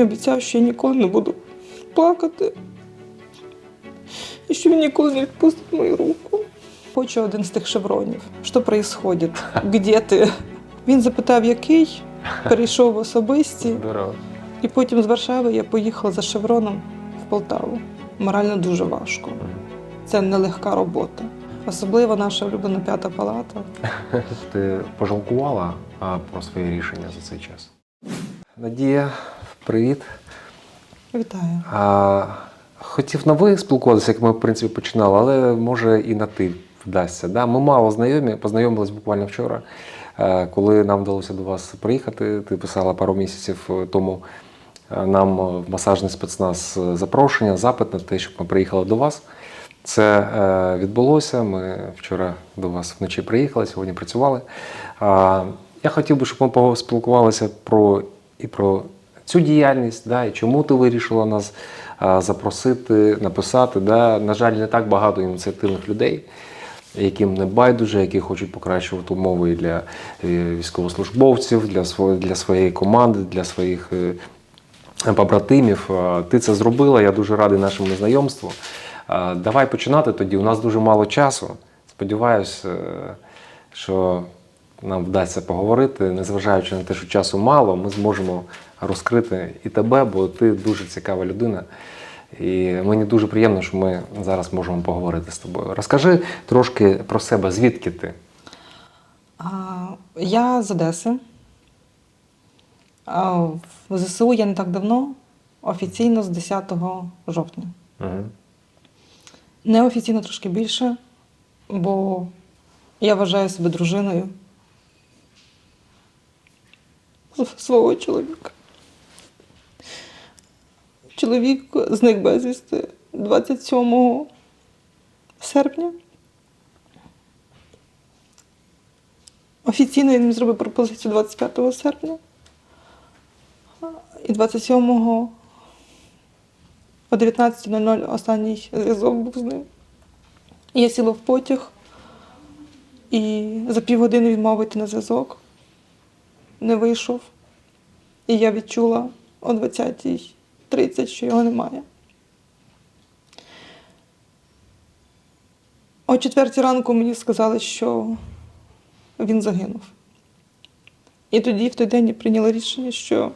мені обіцяв, що я ніколи не буду плакати. І що він ніколи не відпустить мою руку. Хочу один з тих шевронів. Що відбувається? Де ти? Він запитав, який, перейшов в особисті, Здорово. і потім з Варшави я поїхала за шевроном в Полтаву. Морально дуже важко. Це нелегка робота. Особливо наша улюблена п'ята палата. Ти пожалкувала про своє рішення за цей час? Надія, привіт. Вітаю. А, хотів на ви спілкуватися, як ми в принципі починали, але може і на ти вдасться. Да? Ми мало знайомі, познайомились буквально вчора, е, коли нам вдалося до вас приїхати. Ти писала пару місяців тому е, нам в масажний спецназ запрошення, запит на те, щоб ми приїхали до вас. Це е, відбулося. Ми вчора до вас вночі приїхали, сьогодні працювали. Я хотів би, щоб ми поспілкувалися про і про цю діяльність, да, і чому ти вирішила нас а, запросити, написати. Да. На жаль, не так багато ініціативних людей, яким не байдуже, які хочуть покращувати умови для е, військовослужбовців, для, своєї, для своєї команди, для своїх е, побратимів. Ти це зробила. Я дуже радий нашому знайомству. Давай починати тоді. У нас дуже мало часу. Сподіваюсь, е, що нам вдасться поговорити, незважаючи на те, що часу мало, ми зможемо розкрити і тебе, бо ти дуже цікава людина. І мені дуже приємно, що ми зараз можемо поговорити з тобою. Розкажи трошки про себе, звідки ти? А, я з Одеси. А, в ЗСУ я не так давно, офіційно з 10 жовтня. Угу. Неофіційно трошки більше, бо я вважаю себе дружиною свого чоловіка. Чоловік зник безвісти 27 серпня. Офіційно він зробив пропозицію 25 серпня. І 27-го о 19.00 останній зв'язок був з ним. Я сіла в потяг і за півгодини він мав вийти на зв'язок. Не вийшов. І я відчула о 20.30, що його немає. О 4 ранку мені сказали, що він загинув. І тоді, в той день, я прийняла рішення, що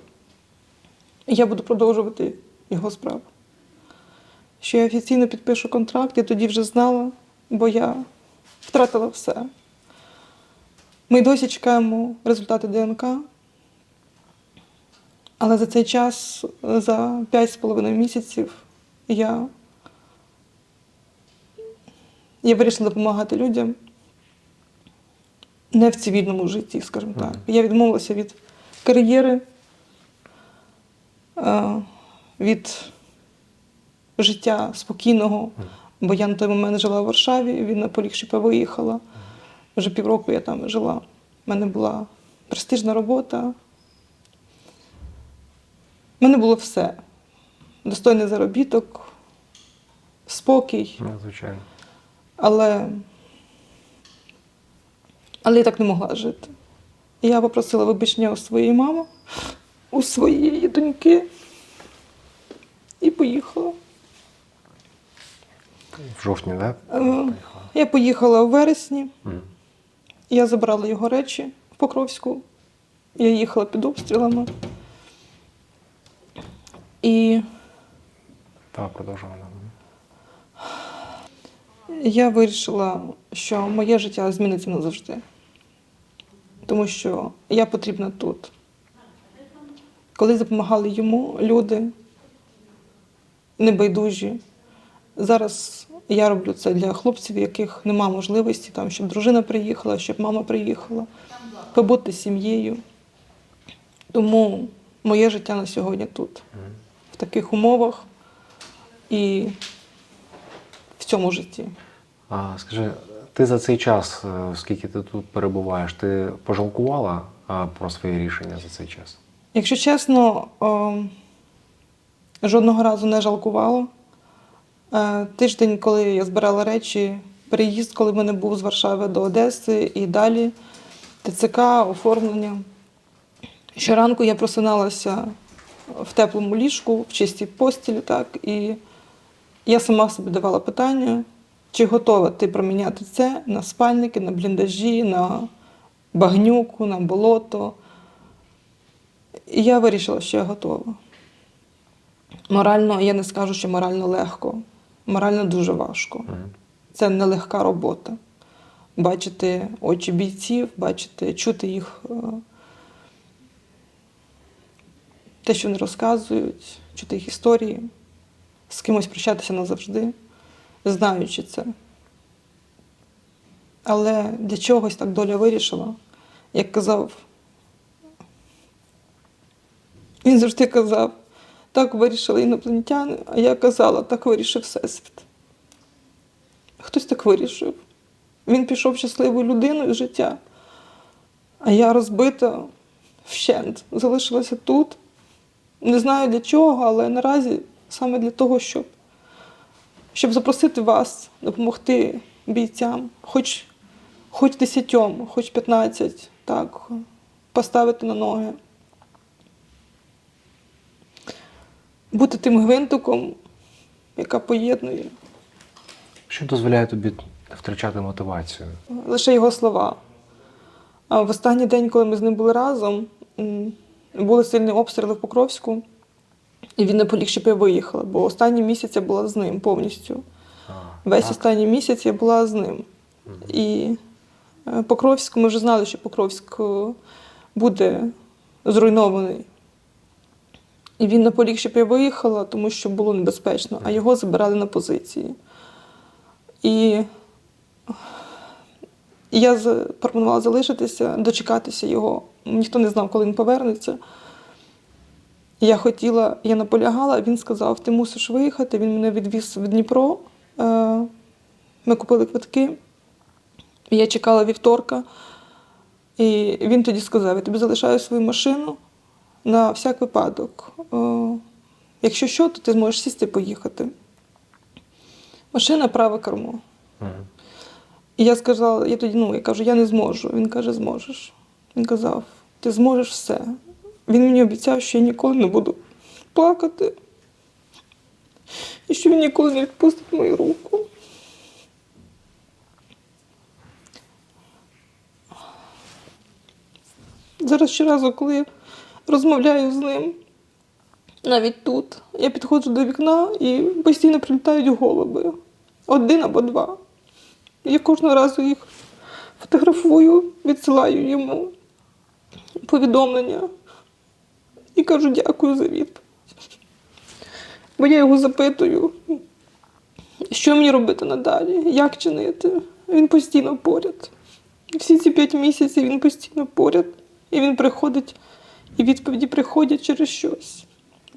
я буду продовжувати його справу. Що я офіційно підпишу контракт, я тоді вже знала, бо я втратила все. Ми досі чекаємо результати ДНК. Але за цей час, за 5,5 місяців, я, я вирішила допомагати людям не в цивільному житті, скажімо так. Я відмовилася від кар'єри, е, від життя спокійного, бо я на той момент жила в Варшаві, він на поліг ШП виїхала. Вже півроку я там жила. У мене була престижна робота. У мене було все. Достойний заробіток, спокій. Ну, звичайно. Але, але я так не могла жити. І Я попросила вибачення у своєї мами, у своєї доньки і поїхала. В жовтні, так? Да? Е. Я поїхала у вересні, Мгм. Я забрала його речі в Покровську. Я їхала під обстрілами. І Так, продовжуємо. я вирішила, що моє життя зміниться назавжди. Тому що я потрібна тут. Коли допомагали йому люди небайдужі. Зараз я роблю це для хлопців, яких нема можливості, там, щоб дружина приїхала, щоб мама приїхала, побути з сім'єю. Тому моє життя на сьогодні тут, в таких умовах і в цьому житті. А, скажи, ти за цей час, е, скільки ти тут перебуваєш, ти пожалкувала про своє рішення за цей час? Якщо чесно, о, жодного разу не жалкувала. Е, Тиждень, коли я збирала речі, переїзд, коли в мене був з Варшави до Одеси і далі, ТЦК, оформлення. Щоранку я просиналася в теплому ліжку, в чистій постілі, так. І я сама собі давала питання, чи готова ти проміняти це на спальники, на бліндажі, на багнюку, на болото. І я вирішила, що я готова. Морально, я не скажу, що морально легко. Морально дуже важко. Це нелегка робота. Бачити очі бійців, бачити, чути їх, е, те, що вони розказують, чути їх історії, з кимось прощатися назавжди, знаючи це. Але для чогось так доля вирішила, як казав. Він завжди казав, так вирішили інопланетяни, а я казала, так вирішив Всесвіт. Хтось так вирішив. Він пішов щасливою людиною з життя, а я розбита вщент, залишилася тут. Не знаю для чого, але наразі саме для того, щоб, щоб запросити вас допомогти бійцям, хоч, хоч десятьом, хоч 15, так, поставити на ноги. Бути тим гвинтиком, яка поєднує Що дозволяє тобі втрачати мотивацію? лише його слова. А в останній день, коли ми з ним були разом, були сильні обстріли в Покровську, і він не поліг, щоб я виїхала, бо останній місяць я була з ним повністю. А, Весь так? останній місяць я була з ним. І е, Покровськ, ми вже знали, що Покровськ е, буде зруйнований. І він наполіг, щоб я виїхала, тому що було небезпечно, а його забирали на позиції. І я запропонувала залишитися, дочекатися його. Ніхто не знав, коли він повернеться. Я хотіла, я наполягала, він сказав: ти мусиш виїхати. Він мене відвіз в Дніпро. Е, Ми купили квитки. Я чекала вівторка. І він тоді сказав: я тобі залишаю свою машину на всяк випадок. Е, Якщо що, то ти зможеш сісти і поїхати. Машина праве кермо. І я сказала, я тоді, ну, я кажу, я не зможу. Він каже, зможеш. Він казав, ти зможеш все. Він мені обіцяв, що я ніколи не буду плакати. І що він ніколи не відпустить мою руку. Зараз щоразу, коли я розмовляю з ним, навіть тут, я підходжу до вікна і постійно прилітають голуби. Один або два. Я кожного разу їх фотографую, відсилаю йому повідомлення і кажу дякую за відповідь. Бо я його запитую, що мені робити надалі, як чинити. Він постійно поряд. Всі ці п'ять місяців він постійно поряд. І він приходить, і відповіді приходять через щось.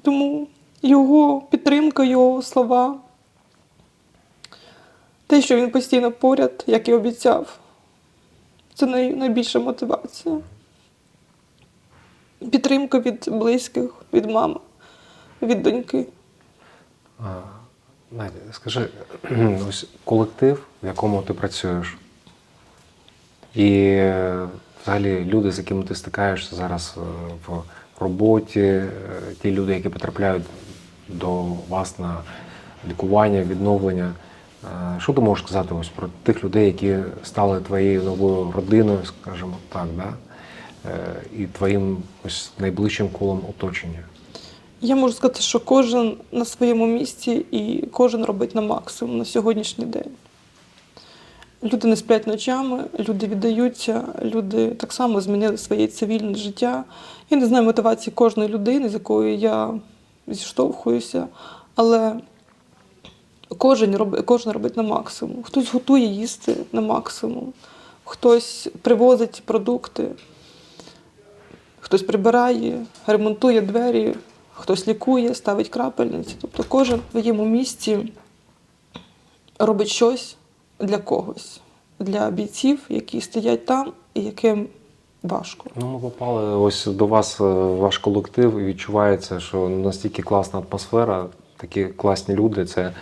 Тому його підтримка, його слова, те, що він постійно поряд, як і обіцяв, це найбільша мотивація. Підтримка від близьких, від мами, від доньки. Надя, скажи, ось колектив, в якому ти працюєш, і взагалі люди, з якими ти стикаєшся зараз е, в роботі, е, ті люди, які потрапляють до вас на лікування, відновлення. Е, Що ти можеш сказати ось про тих людей, які стали твоєю новою родиною, скажімо так, да? І твоїм ось найближчим колом оточення? Я можу сказати, що кожен на своєму місці і кожен робить на максимум на сьогоднішній день. Люди не сплять ночами, люди віддаються, люди так само змінили своє цивільне життя. Я не знаю мотивації кожної людини, з якою я зіштовхуюся, але кожен робить, кожен робить на максимум. Хтось готує їсти на максимум, хтось привозить продукти, хтось прибирає, ремонтує двері, хтось лікує, ставить крапельниці. Тобто кожен в своєму місці робить щось для когось, для бійців, які стоять там і яким важко. Ну, ми попали ось до вас, е, ваш колектив, і відчувається, що настільки класна атмосфера, такі класні люди. Це е,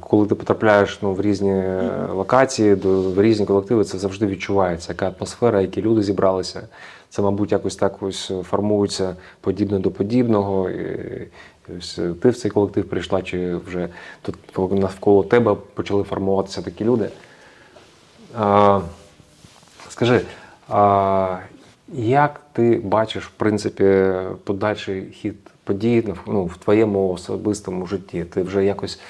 коли ти потрапляєш ну, в різні е, локації, до, в різні колективи, це завжди відчувається, яка атмосфера, які люди зібралися. це, мабуть, якось так ось формується подібне до подібного. І, і ось ти в цей колектив прийшла, чи вже тут навколо тебе почали формуватися такі люди. А, скажи, а, як ти бачиш, в принципі, подальший хід подій ну, в твоєму особистому житті? Ти вже якось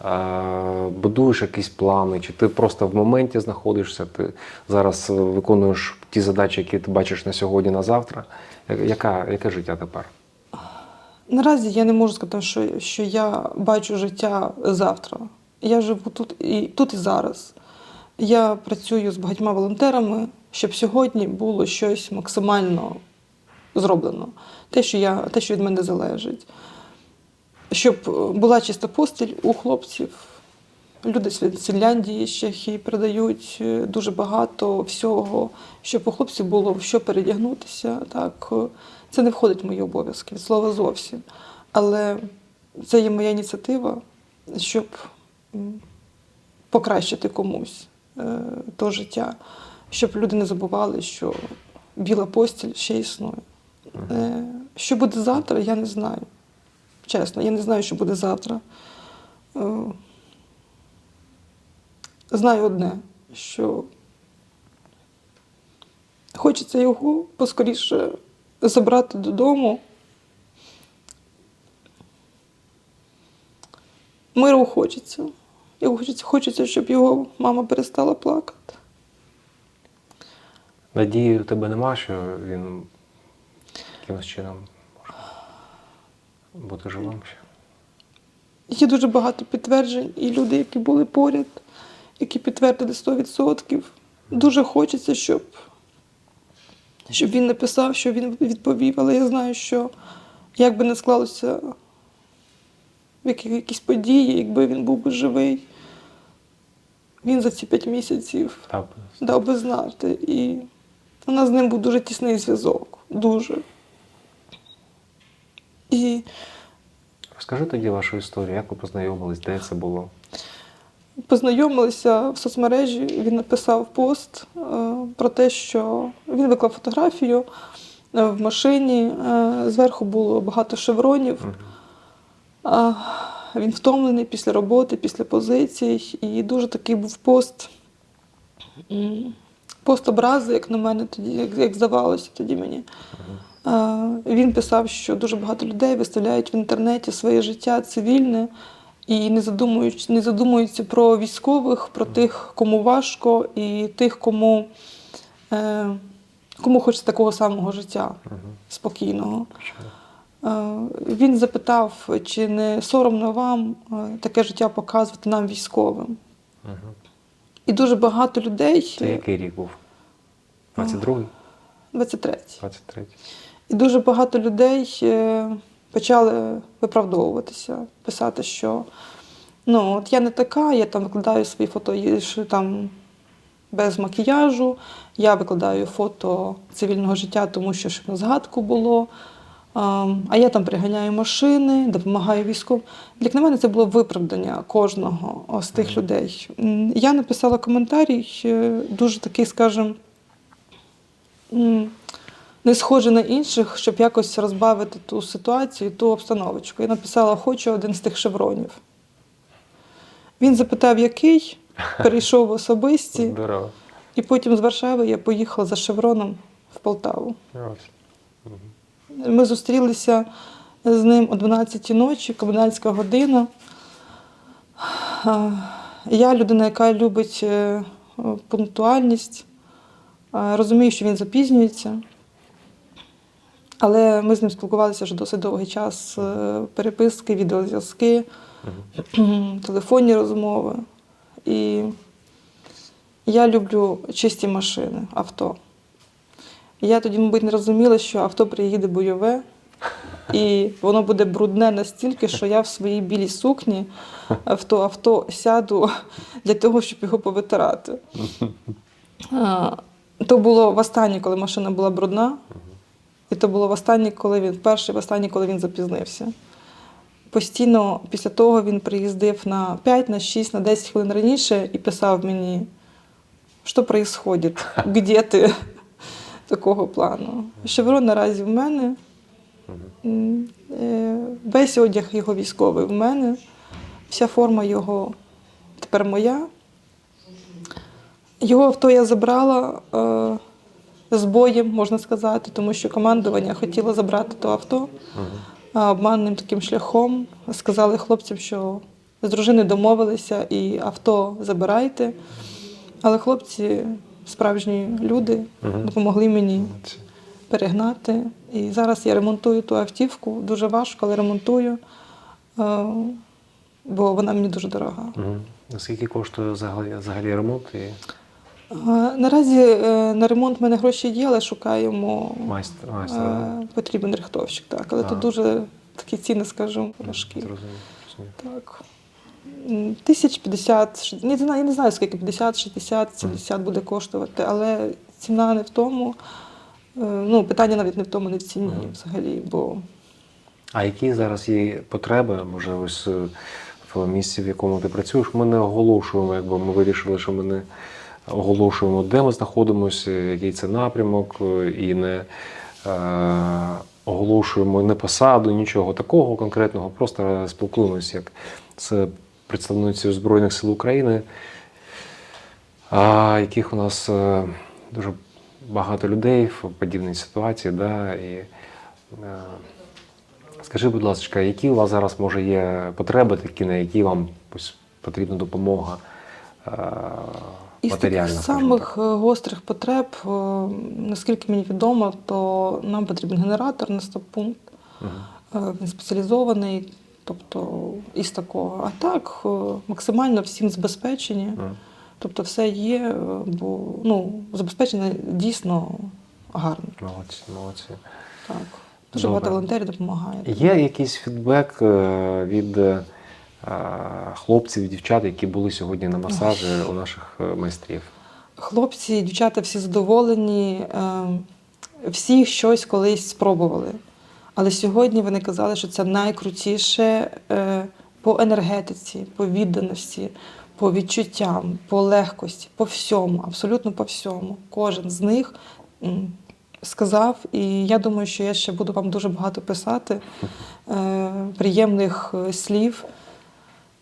а, будуєш якісь плани, чи ти просто в моменті знаходишся? Ти зараз виконуєш ті задачі, які ти бачиш на сьогодні, на завтра? Яка, яке життя тепер? Наразі я не можу сказати, що, що я бачу життя завтра. Я живу тут і тут і зараз. Я працюю з багатьма волонтерами, щоб сьогодні було щось максимально зроблено. Те, що, я, те, що від мене залежить. Щоб була чиста постіль у хлопців. Люди з Фінляндії, з Чехії передають е, дуже багато всього, щоб у хлопців було що передягнутися. Так, це не входить в мої обов'язки, від слова зовсім. Але це є моя ініціатива, щоб покращити комусь е, то життя, щоб люди не забували, що біла постіль ще існує. Е, що буде завтра, я не знаю. Чесно, я не знаю, що буде завтра. Е, Знаю одне, що хочеться його поскоріше забрати додому. Миру хочеться. Його хочеться, хочеться, щоб його мама перестала плакати. Надії у тебе нема, що він якимось чином може бути живим ще? Є дуже багато підтверджень, і люди, які були поряд, які підтвердили 100%. Дуже хочеться, щоб, щоб він написав, що він відповів, але я знаю, що як би не склалося в якісь події, якби він був би живий, він за ці п'ять місяців Так. дав би знати. І у нас з ним був дуже тісний зв'язок. Дуже. І Розкажи тоді вашу історію, як ви познайомились, де це було? Познайомилися в соцмережі, він написав пост е, про те, що він виклав фотографію е, в машині. е, зверху було багато шевронів. Він втомлений після роботи, після позицій. І дуже такий був пост. Пост образи, як на мене тоді, як, як здавалося тоді мені. Він писав, що дуже багато людей виставляють в інтернеті своє життя цивільне і не задумуються, не задумуються про військових, про тих, кому важко, і тих, кому, е, кому хочеться такого самого життя спокійного. Е, Він запитав, чи не соромно вам е, таке життя показувати нам військовим. І дуже багато людей, Це який рік був? 22-й? 23 23-й. І дуже багато людей е, почали виправдовуватися, писати, що ну, от я не така, я там викладаю свої фото там без макіяжу, я викладаю фото цивільного життя, тому що щоб на згадку було. А, а я там приганяю машини, допомагаю військовим. На мене, це було виправдання кожного з тих людей. Я написала коментарій, е, дуже такий, скажімо, не схоже на інших, щоб якось розбавити ту ситуацію, ту обстановочку. Я написала, хочу один з тих шевронів. Він запитав, який, перейшов в особисті, Здорово. і потім з Варшави я поїхала за шевроном в Полтаву. Ми зустрілися з ним о 12 ночі, комендантська година. Я людина, яка любить е, пунктуальність, розумію, що він запізнюється. Але ми з ним спілкувалися вже досить довгий час, е, переписки, відеозв'язки, телефонні розмови. І я люблю чисті машини, авто. Я тоді, мабуть, не розуміла, що авто приїде бойове, і воно буде брудне настільки, що я в своїй білій сукні в то авто сяду для того, щоб його повитирати. То було востаннє, коли машина була брудна, і то було востаннє, коли він вперше, востаннє, коли він запізнився. Постійно після того він приїздив на 5, на 6, на 10 хвилин раніше і писав мені, що відбувається, де ти? такого плану. Шеврон наразі в мене. Е, Весь одяг його військовий в мене, вся форма його тепер моя. Його авто я забрала е, з боєм, можна сказати, тому що командування хотіло забрати то авто а обманним таким шляхом. Сказали хлопцям, що з дружиною домовилися і авто забирайте. Але хлопці, справжні люди, допомогли мені перегнати. І зараз я ремонтую ту автівку. Дуже важко, але ремонтую, е, бо вона мені дуже дорога. Угу. Скільки коштує взагалі, ремонт і Наразі е, на ремонт в мене гроші є, але шукаємо майстер? майстер е, потрібен рихтовщик. Так, але А. тут дуже такі ціни, скажу, важкі. Так. Тисяч п'ятдесят, ш- не знаю, я не знаю, скільки 50, 60, 70 буде коштувати, але ціна не в тому. Е, Ну, питання навіть не в тому, не в ціні взагалі, бо А які зараз є потреби, може, ось е, в місці, в якому ти працюєш? Ми не оголошуємо, якби ми вирішили, що ми не оголошуємо, де ми знаходимося, який це напрямок, е, і не е, оголошуємо не посаду, нічого такого конкретного, просто спілкуємося як з представницею Збройних сил України, яких у нас е, дуже багато людей в подібній ситуації. Да, і, Скажи, будь ласка, які у вас зараз може є потреби такі, на які вам потрібна допомога із таких самих е, гострих потреб, е, наскільки мені відомо, то нам потрібен генератор на стоп-пункт. Мгм. Е, Він спеціалізований, тобто із такого. А так, максимально всім забезпечені. Мгм. Тобто все є, бо ну, забезпечення дійсно гарне. Молодці, молодці. Так. Дуже багато волонтерів допомагає. Є якийсь фідбек від е, хлопців, дівчат, які були сьогодні на масажі у наших е, майстрів? Хлопці, і дівчата всі задоволені, е, всі щось колись спробували. Але сьогодні вони казали, що це найкрутіше по енергетиці, по відданості, по відчуттям, по легкості, по всьому, абсолютно по всьому. Кожен з них сказав, і я думаю, що я ще буду вам дуже багато писати приємних слів.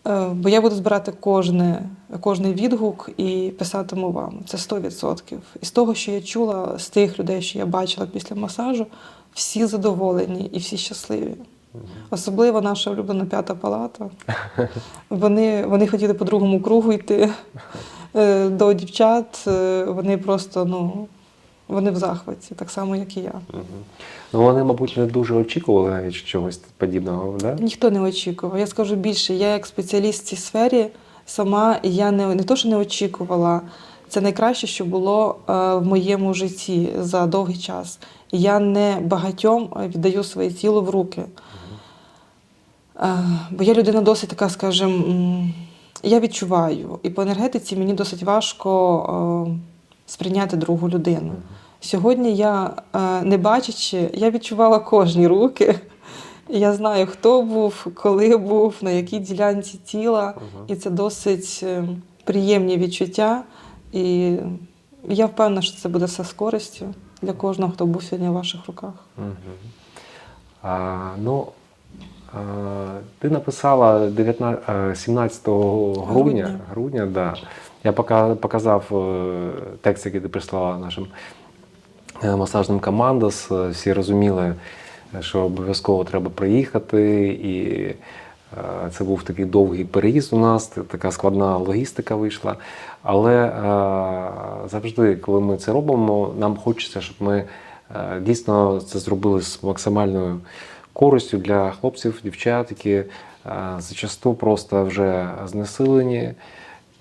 Е, Бо я буду збирати кожне, кожний відгук і писатиму вам. Це 100%. І з того, що я чула, з тих людей, що я бачила після масажу, всі задоволені і всі щасливі. Особливо наша улюблена п'ята палата. Вони, вони хотіли по другому кругу йти е, до дівчат. Е, Вони просто ну, вони в захваті, так само, як і я. Мгм. Ну, вони, мабуть, не дуже очікували навіть чогось подібного, да? Ніхто не очікував. Я скажу більше, я як спеціаліст в цій сфері сама я не, не то, що не очікувала. Це найкраще, що було е, в моєму житті за довгий час. Я не багатьом е, віддаю своє тіло в руки. Е, бо я людина досить така, скажімо, я відчуваю, і по енергетиці мені досить важко сприйняти другу людину. Сьогодні я, е, не бачачи, я відчувала кожні руки. Я знаю, хто був, коли був, на якій ділянці тіла, і це досить е, приємні відчуття. І я впевнена, що це буде все з користю для кожного, хто був сьогодні в ваших руках. А, ну, а, ти написала 19, е, 17 грудня, Грудня. грудня да. Я показав е, текст, який ти прислала нашим е, масажним командос. Всі розуміли, що обов'язково треба приїхати. І е, це був такий довгий переїзд у нас, така складна логістика вийшла. Але завжди, коли ми це робимо, нам хочеться, щоб ми дійсно це зробили з максимальною користю для хлопців, дівчат, які зачасту просто вже знесилені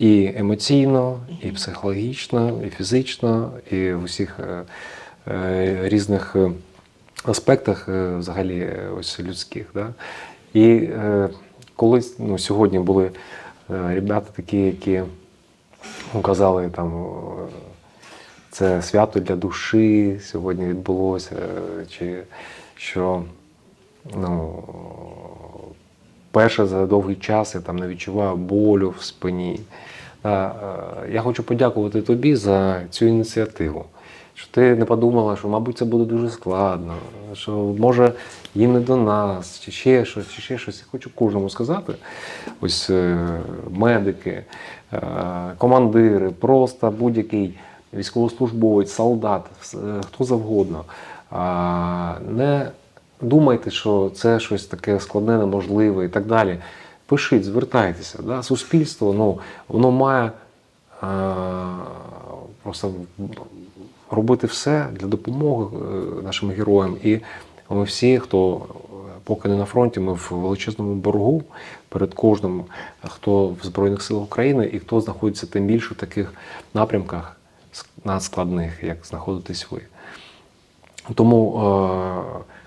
і емоційно, і психологічно, і фізично, і в усіх е, е, різних е, аспектах взагалі ось людських. Да? І колись ну, сьогодні були ребята такі, які ну, казали там. Це свято для душі сьогодні відбулося, чи що ну, перше за довгий час я там не відчуваю болю в спині. Е, Я хочу подякувати тобі за цю ініціативу, Що ти не подумала, що, мабуть, це буде дуже складно, що може їм не до нас, чи ще щось, чи ще щось. Я хочу кожному сказати. Ось е, медики, е, командири, просто будь-який військовослужбовець, солдат, хто завгодно. Не думайте, що це щось таке складне, неможливе і так далі. Пишіть, звертайтеся. Да? Суспільство ну, воно має е, просто робити все для допомоги е, нашим героям. І ми всі, хто поки не на фронті, ми в величезному боргу перед кожним, хто в Збройних силах України і хто знаходиться тим більше в таких напрямках ск- надскладних, як знаходитесь ви. Тому е,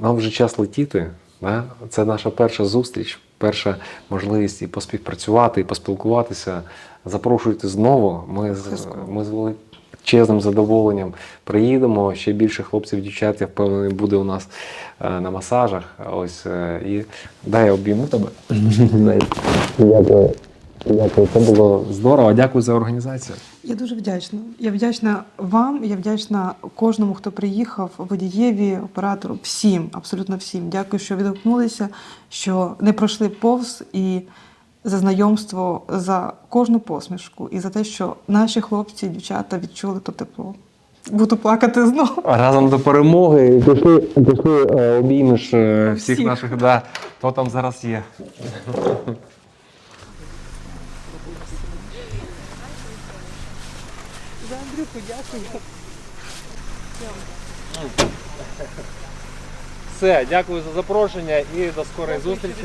нам вже час летіти. Да? Це наша перша зустріч, перша можливість і поспівпрацювати, і поспілкуватися. Запрошуйте знову. Ми, з- ми з величезним задоволенням приїдемо. Ще більше хлопців, дівчат, я впевнений, буде у нас е, на масажах. Ось е, і дай я обійму тебе. Дякую. Дякую. Це було здорово. Дякую за організацію. Я дуже вдячна. Я вдячна вам, я вдячна кожному, хто приїхав, водієві, оператору, всім, абсолютно всім. Дякую, що відгукнулися, що не пройшли повз і за знайомство, за кожну посмішку і за те, що наші хлопці, дівчата відчули то тепло. Буду плакати знову. Разом до перемоги. І Пішли, пішли е, обіймеш всіх, Всіх. наших, да, хто там зараз є. За Андрюху дякую. Все, дякую за запрошення і до скорої зустрічі.